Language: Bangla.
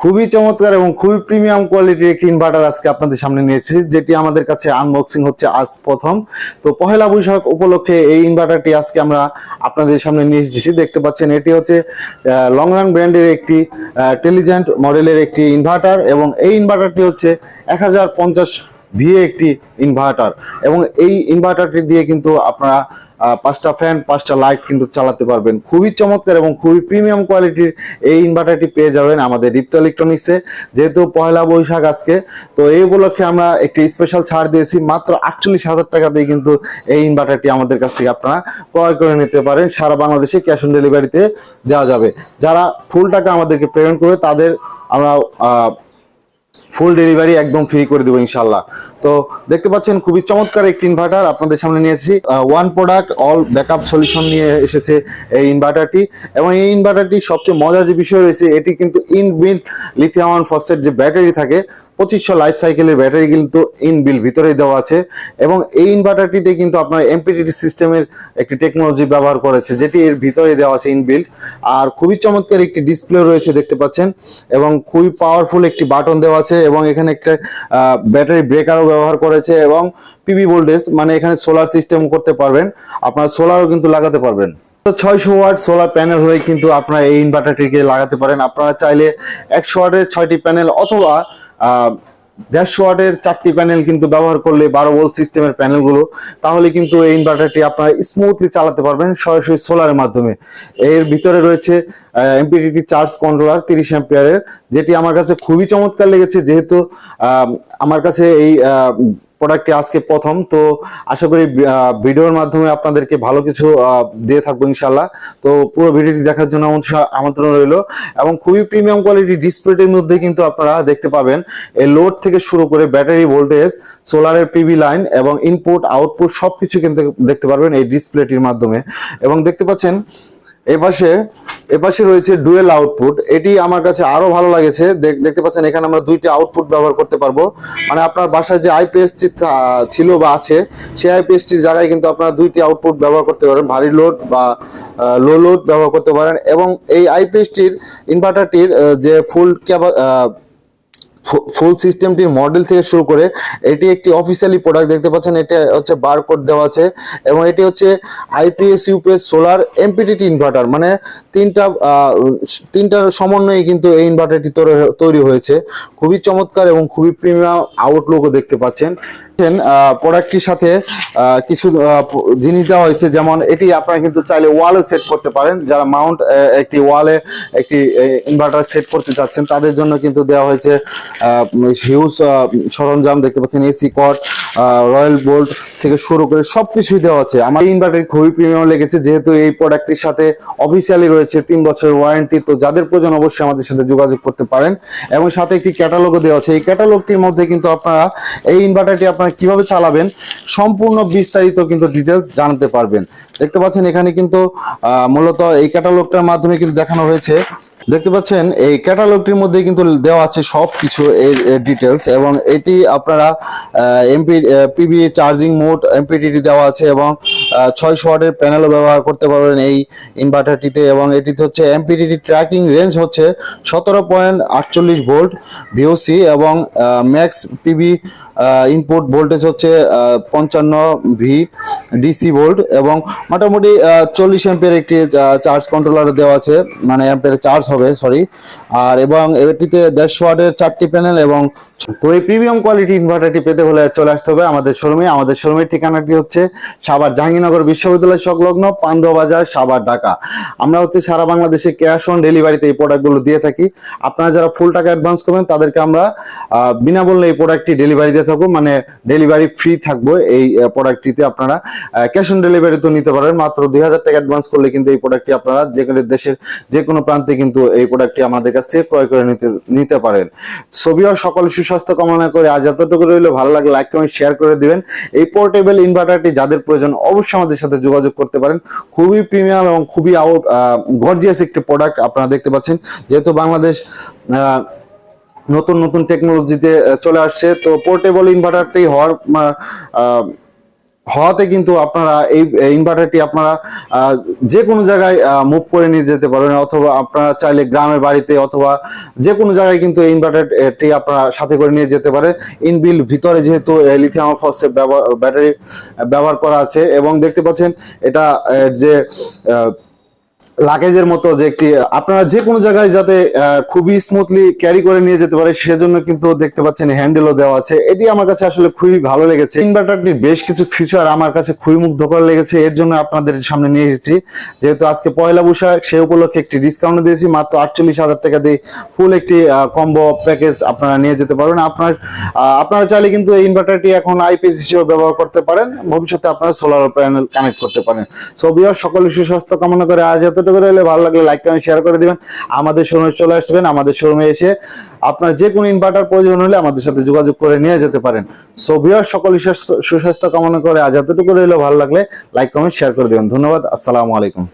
খুবই চমৎকার এবং খুবই প্রিমিয়াম কোয়ালিটির একটি ইনভার্টার আজকে আপনাদের সামনে নিয়েছি যেটি আমাদের কাছে আনবক্সিং হচ্ছে আজ প্রথম। তো পহেলা বৈশাখ উপলক্ষে এই ইনভার্টারটি আজকে আমরা আপনাদের সামনে নিয়ে এসেছি। দেখতে পাচ্ছেন, এটি হচ্ছে লং রান ব্র্যান্ডের একটি টেলিজেন্ট মডেলের একটি ইনভার্টার এবং এই ইনভার্টারটি হচ্ছে এক হাজার পঞ্চাশ ভিএ একটি ইনভার্টার এবং এই ইনভার্টারটি দিয়ে কিন্তু আপনারা পাঁচটা ফ্যান পাঁচটা লাইট কিন্তু চালাতে পারবেন। খুবই চমৎকার এবং খুবই প্রিমিয়াম কোয়ালিটির এই ইনভার্টারটি পেয়ে যাবেন আমাদের দীপ্ত ইলেকট্রনিক্সে যেহেতু পয়লা বৈশাখ আজকে, তো এই উপলক্ষে আমরা একটি স্পেশাল ছাড় দিয়েছি, মাত্র আটচল্লিশ হাজার টাকা দিয়ে কিন্তু এই ইনভার্টারটি আমাদের কাছ থেকে আপনারা ক্রয় করে নিতে পারেন। সারা বাংলাদেশে ক্যাশ অন ডেলিভারিতে দেওয়া যাবে। যারা ফুল টাকা আমাদেরকে পেমেন্ট করবে, তাদের আমরা ফুল ডেলিভারি একদম ফ্রি করে দেবো ইনশাল্লাহ তো দেখতে পাচ্ছেন খুবই চমৎকার একটি ইনভার্টার আপনাদের সামনে নিয়ে এসেছি। One product all backup solution নিয়ে এসেছে এই ইনভার্টারটি এবং এই ইনভার্টারটি সবচেয়ে মজার যে বিষয় রয়েছে, এটি কিন্তু ইনবিল্ট লিথিয়াম ফসফেট যে ব্যাটারি থাকে পঁচিশশো লাইফ সাইকেলের ব্যাটারি কিন্তু ইনবিল ভিতরেই দেওয়া আছে। এবং এই ইনভার্টারটিতে কিন্তু আপনার এমপিটিটি সিস্টেমের একটি টেকনোলজি ব্যবহার করেছে, যেটি এর ভিতরে দেওয়া আছে ইনবিল্ট আর খুবই চমৎকার একটি ডিসপ্লে রয়েছে দেখতে পাচ্ছেন, এবং খুবই পাওয়ারফুল একটি বাটন দেওয়া আছে, এবং এখানে একটা ব্যাটারি ব্রেকারও ব্যবহার করেছে, এবং পিবি ভোল্টেজ মানে এখানে সোলার সিস্টেম করতে পারবেন। আপনারা সোলারও কিন্তু লাগাতে পারবেন। তো ছয়শো ওয়াট সোলার প্যানেল হয়ে কিন্তু আপনারা এই ইনভার্টারটিকে লাগাতে পারেন। আপনারা চাইলে একশো ওয়াটের ছয়টি প্যানেল অথবা দেড়শো ওয়াটের চারটি প্যানেল কিন্তু ব্যবহার করলে বারো ভোল্ট সিস্টেমের প্যানেলগুলো তাহলে কিন্তু এই ইনভার্টারটি আপনারা স্মুথলি চালাতে পারবেন সরাসরি সোলারের মাধ্যমে। এর ভিতরে রয়েছে এমপিডিটি চার্জ কন্ট্রোলার তিরিশ অ্যাম্পিয়ারের যেটি আমার কাছে খুবই চমৎকার লেগেছে, যেহেতু আমার কাছে এই প্রোডাক্টটি আজকে প্রথম। তো আশা করি ভিডিওর মাধ্যমে আপনাদেরকে ভালো কিছু দিয়ে থাকব ইনশাল্লাহ তো পুরো ভিডিওটি দেখার জন্য আমন্ত্রণ- রইল। এবং খুবই প্রিমিয়াম কোয়ালিটি ডিসপ্লেটির মধ্যে কিন্তু আপনারা দেখতে পাবেন, এই লোড থেকে শুরু করে ব্যাটারি ভোল্টেজ সোলারের পিভি লাইন এবং ইনপুট আউটপুট সব কিছু কিন্তু দেখতে পারবেন এই ডিসপ্লেটির মাধ্যমে। এবং দেখতে পাচ্ছেন এপাশে এপাশে রয়েছে ডুয়েল আউটপুট এটি আমার কাছে আরও ভালো লাগেছে। দেখ- দেখতে পাচ্ছেন, এখানে আমরা দুইটি আউটপুট ব্যবহার করতে পারব। মানে আপনার বাসায় যে আইপিএস ছিল বা আছে, সেই আইপিএসটির জায়গায় কিন্তু আপনারা দুইটি আউটপুট ব্যবহার করতে পারেন। ভারী লোড বা লো লোড ব্যবহার করতে পারেন। এবং এই আইপিএসটির ইনভার্টারটির যে ফুল ক্যাবা ফুল সিস্টেমটি মডেল থেকে শুরু করে এটি একটি অফিসিয়ালি প্রোডাক্ট দেখতে পাচ্ছেন। এটা হচ্ছে বার কোড দেওয়া আছে এবং এটি হচ্ছে IPS UPS solar MPPT inverter মানে তিনটা তিনটার সমন্বয়ে কিন্তু এই ইনভার্টারটি তৈরি- হয়েছে। খুবই চমৎকার এবং খুবই প্রিমিয়াম আউটলুকও দেখতে পাচ্ছেন। প্রোডাক্টটির সাথে কিছু জিনিস দেওয়া হয়েছে। যেমন এটি আপনারা কিন্তু চাইলে ওয়ালে সেট করতে পারেন। যারা মাউন্ট একটি ওয়ালে একটি ইনভার্টার সেট করতে চাচ্ছেন, তাদের জন্য কিন্তু দেওয়া হয়েছে হিউজ সরঞ্জাম। দেখতে পাচ্ছেন এসি কট রয়্যাল বোল্ট থেকে শুরু করে সবকিছুই দেওয়া আছে। আমার ইনভার্টার খুবই প্রিমিয়াম লেগেছে। যেহেতু এই প্রোডাক্টটির সাথে অফিসিয়ালি রয়েছে তিন বছরের ওয়ারেন্টি তো যাদের প্রয়োজন অবশ্যই আমাদের সাথে যোগাযোগ করতে পারেন। এবং সাথে একটি ক্যাটালগও দেওয়া আছে। এই ক্যাটালগটির মধ্যে কিন্তু আপনারা, এই ইনভার্টারটি আপনারা কীভাবে চালাবেন সম্পূর্ণ বিস্তারিত কিন্তু ডিটেলস জানতে পারবেন। দেখতে পাচ্ছেন এখানে কিন্তু মূলত এই ক্যাটালগটার মাধ্যমে কিন্তু দেখানো হয়েছে। দেখতে পাচ্ছেন, এই ক্যাটালগটির মধ্যে কিন্তু দেওয়া আছে সব কিছু এর ডিটেলস এবং এটি আপনারা MP PB charging mode MPPT দেওয়া আছে এবং ছয়শো ওয়াটের প্যানেলও ব্যবহার করতে পারবেন এই ইনভার্টারটিতে এবং এটিতে হচ্ছে এমপিডিটি ট্র্যাকিং রেঞ্জ হচ্ছে সতেরো পয়েন্ট আটচল্লিশ ভোল্ট ভিওসি এবং ম্যাক্স পিবি ইনপুট ভোল্টেজ হচ্ছে পঞ্চান্ন ভি ডিসি ভোল্ট এবং মোটামুটি চল্লিশ অ্যাম্পের একটি চার্জ কন্ট্রোলার দেওয়া আছে মানে অ্যাম্পের চার্জ হবে সরি আর এবং এটিতে দেড়শো ওয়াটের চারটি প্যানেল এবং তো এই প্রিমিয়াম কোয়ালিটি ইনভার্টারটি পেতে হলে চলে আসতে হবে আমাদের শোরুমে আমাদের শোরুমের ঠিকানাটি হচ্ছে সাভার জাহাঙ্গীরনগর বিশ্ববিদ্যালয় সংলগ্ন পান্দ বাজার সাভার ঢাকা। আমরা হচ্ছে সারা বাংলাদেশে ক্যাশ অন ডেলিভারিতে এই প্রোডাক্টগুলো দিয়ে থাকি। আপনারা যারা ফুল টাকা অ্যাডভান্স করবেন তাদেরকে আমরা আহ, বিনামূল্যে এই প্রোডাক্টটি ডেলিভারি দিয়ে থাকব মানে ডেলিভারি ফ্রি থাকব এই প্রোডাক্টটিতে আপনারা। ক্যাশ অন ডেলিভারি তো নিতে পারবেন। মাত্র দুই হাজার টাকা অ্যাডভান্স করলে কিন্তু এই প্রোডাক্টটি আপনারা যে কোনো দেশের যে কোনো প্রান্তে কিন্তু এই প্রোডাক্টটি আমাদের কাছ থেকে ক্রয় করে নিতে নিতে পারেন। ছবি সকল সুস্বাস্থ্য কামনা করে আজ এতটুকু রইল। ভালো লাগলে লাইক কমেন্ট শেয়ার করে দিবেন। এই পোর্টেবল ইনভার্টারটি যাদের প্রয়োজন অবশ্যই আমাদের সাথে যোগাযোগ করতে পারেন। খুবই প্রিমিয়াম এবং খুবই আউট গর্জিয়াস একটি প্রোডাক্ট আপনারা দেখতে পাচ্ছেন। যেহেতু বাংলাদেশ নতুন নতুন টেকনোলজিতে চলে আসছে, তো পোর্টেবল ইনভার্টারটি হওয়ার হওয়াতে কিন্তু আপনারা এই ইনভার্টারটি আপনারা যে কোনো জায়গায় মুভ করে নিয়ে যেতে পারেন অথবা আপনারা চাইলে গ্রামের বাড়িতে অথবা যে কোনো জায়গায় কিন্তু এই ইনভার্টারটি আপনারা সাথে করে নিয়ে যেতে পারে ইনবিল ভিতরে যেহেতু লিথিয়াম ফসফেট ব্যাটারি ব্যবহার করা আছে এবং দেখতে পাচ্ছেন, এটা যে লাগেজের মতো যে একটি, আপনারা যে কোনো জায়গায় যাতে খুবই স্মুথলি ক্যারি করে নিয়ে যেতে পারে, সেজন্য কিন্তু দেখতে পাচ্ছেন হ্যান্ডেলও দেওয়া আছে। এটি আমার কাছে আসলে খুবই ভালো লেগেছে। ইনভার্টারটির বেশ কিছু ফিচার আমার কাছে খুবই মুগ্ধকর লেগেছে। এর জন্য আপনাদের সামনে নিয়ে এসেছি। যেহেতু আজকে পয়লা বৈশাখ, সে উপলক্ষে একটি ডিসকাউন্ট দিয়েছি। মাত্র আটচল্লিশ হাজার টাকা দিয়ে ফুল একটি কম্বো প্যাকেজ আপনারা নিয়ে যেতে পারবেন। আপনার আপনারা চাইলে কিন্তু এই ইনভার্টারটি এখন আইপিএস হিসেবে ব্যবহার করতে পারেন। ভবিষ্যতে আপনারা সোলার প্যানেল কানেক্ট করতে পারেন। সো বিয়ার সকলে সুস্বাস্থ্য কামনা করে আজ এতটুকু হলে ভালো লাগলে লাইক কমেন্ট শেয়ার করে দিবেন। আমাদের শোরুমে চলে আসবেন, আমাদের শোরুমে এসে আপনার যে কোনো ইনভার্টার প্রয়োজন হলে আমাদের সাথে যোগাযোগ করে নিয়ে যেতে পারেন। সো ভিউয়ার সকল সুস্বাস্থ্য কামনা করে আজ এতটুকু রইলে। ভালো লাগলে লাইক কমেন্ট শেয়ার করে দিবেন। ধন্যবাদ। আসসালামু আলাইকুম।